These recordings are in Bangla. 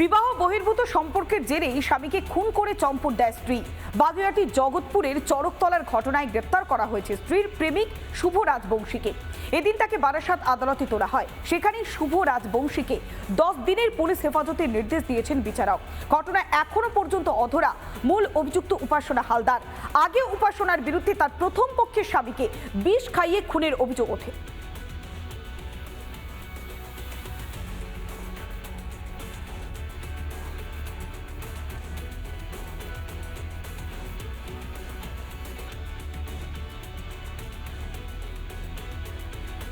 বিবাহ বহির্ভূত সম্পর্কের জেরেই স্বামীকে খুন করে চম্পট দেয় স্ত্রী। বাগুইয়াটি জগৎপুরের চরকতলার ঘটনায় গ্রেপ্তার করা হয়েছে স্ত্রীর প্রেমিক শুভ রাজবংশীকে। এদিন তাকে বারাসাত আদালতে তোলা হয়। সেখানেই শুভ রাজবংশীকে দশ দিনের পুলিশ হেফাজতের নির্দেশ দিয়েছেন বিচারক। ঘটনায় এখনও পর্যন্ত অধরা মূল অভিযুক্ত উপাসনা হালদার। আগে উপাসনার বিরুদ্ধে তার প্রথম পক্ষের স্বামীকে বিষ খাইয়ে খুনের অভিযোগ ওঠে।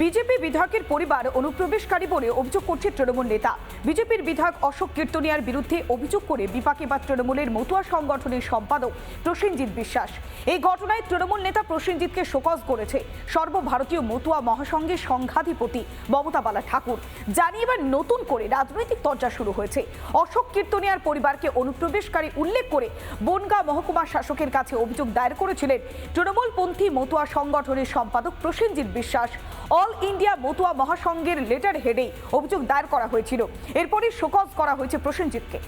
বিজেপি বিধায়কের পরিবার অনুপ্রবেশকারী বলে অভিযোগ করছে তৃণমূল নেতা। বিজেপির বিধায়ক অশোক কীর্তনিয়ার বিরুদ্ধে অভিযোগ করে বিপাকে বা তৃণমূলের মতুয়া সংগঠনের সম্পাদক প্রসেনজিৎ বিশ্বাস। এই ঘটনায় তৃণমূল নেতা প্রসেনজিৎকে শোকজ করেছে। সর্বভারতীয় মতুয়া মহাসংঘের সংঘাধিপতি মমতা বালা ঠাকুর জানিয়ে এবার নতুন করে রাজনৈতিক চর্চা শুরু হয়েছে। অশোক কীর্তনিয়ার পরিবারকে অনুপ্রবেশকারী উল্লেখ করে বনগাঁ মহকুমা শাসকের কাছে অভিযোগ দায়ের করেছিলেন তৃণমূলপন্থী মতুয়া সংগঠনের সম্পাদক প্রসেনজিৎ বিশ্বাস। অল ইন্ডিয়া মতুয়া মহাসংঘের লেটার হেডেই অভিযোগ দায়ের করা হয়েছিল। এরপরই শোকজ করা হয়েছে প্রসেনজিৎকে।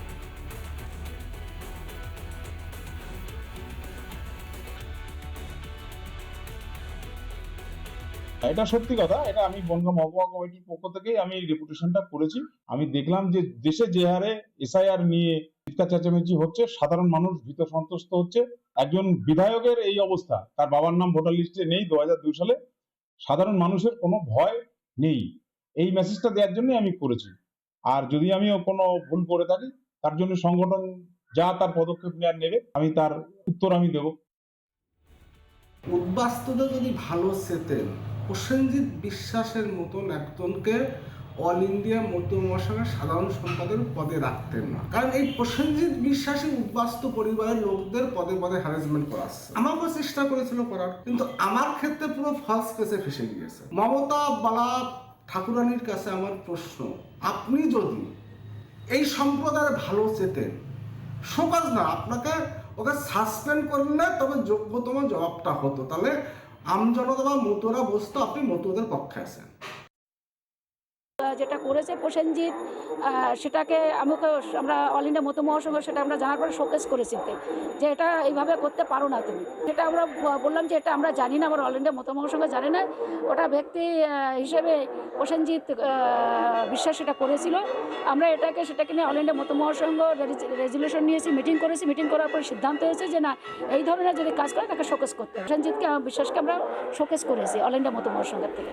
এটা সত্যি কথা, এটা আমি বনগাঁ মহকুমা কমিটির পক্ষ থেকেই আমি রেপুটেশনটা করেছি। আমি দেখলাম যে দেশে যে হারে এসআইআর নিয়ে চিৎকার চেঁচামেচি হচ্ছে, সাধারণ মানুষ ভীত সন্তুষ্ট হচ্ছে। একজন বিধায়কের এই অবস্থা, তার বাবার নাম ভোটার লিস্টে নেই দু সালে। সাধারণ মানুষের কোনো ভয় নেই। এই মেসেজটা দেওয়ার জন্যই আমি করেছি। আর যদি আমি কোনো ভুল করে থাকি, তার জন্য সংগঠন যা তার পদক্ষেপ নেওয়ার নেবে, আমি তার উত্তর আমি দেব। উদ্বাস্তুটা যদি ভালো সেতেন প্রসেনজিৎ বিশ্বাসের মতন একজনকে অল ইন্ডিয়া মধ্য মহাসংঘের সাধারণ সম্পাদকের পদে রাখতেন না। কারণ এই প্রসেনজিৎ বিশ্বাসী উদ্বাস্তু পরিবারের লোকদের পদে পদে হ্যারাসমেন্ট করাচ্ছে আমাকেও চেষ্টা করেছিল করার, কিন্তু আমার ক্ষেত্রে পুরো ফলস কেসে ফেসে গিয়েছে। মমতা বালা ঠাকুরানির কাছে আমার প্রশ্ন, আপনি যদি এই সম্প্রদায়ের ভালো চেতেন সকাজ না, আপনাকে ওকে সাসপেন্ড করলে তবে যোগ্যতম জবাবটা হতো। তাহলে আমজনতা বা মতুয়ারা বসতো, আপনি মতুয়াদের পক্ষে আছেন। যেটা করেছে প্রসেনজিৎ সেটাকে আমাকে আমরা অল ইন্ডিয়া মতো মহাসংঘ সেটা আমরা জানার পরে শোকেস করেছি যে এটা এইভাবে করতে পারো না তুমি। সেটা আমরা বললাম যে এটা আমরা জানি না, আমার অল ইন্ডিয়া মতো মহাসংঘ জানে না। ওটা ব্যক্তি হিসেবে প্রসেনজিৎ বিশ্বাস সেটা করেছিল। আমরা এটাকে, সেটাকে নিয়ে অল ইন্ডিয়া মতো মহাসংঘ রেজুলেশন নিয়েছি মিটিং করেছি। মিটিং করার পর সিদ্ধান্ত হয়েছে যে না, এই ধরনের যদি কাজ করে তাকে শোকেস করতে প্রসেনজিৎকে বিশ্বাসকে আমরা শোকেস করেছি অল ইন্ডিয়া মতো মহাসংঘের থেকে।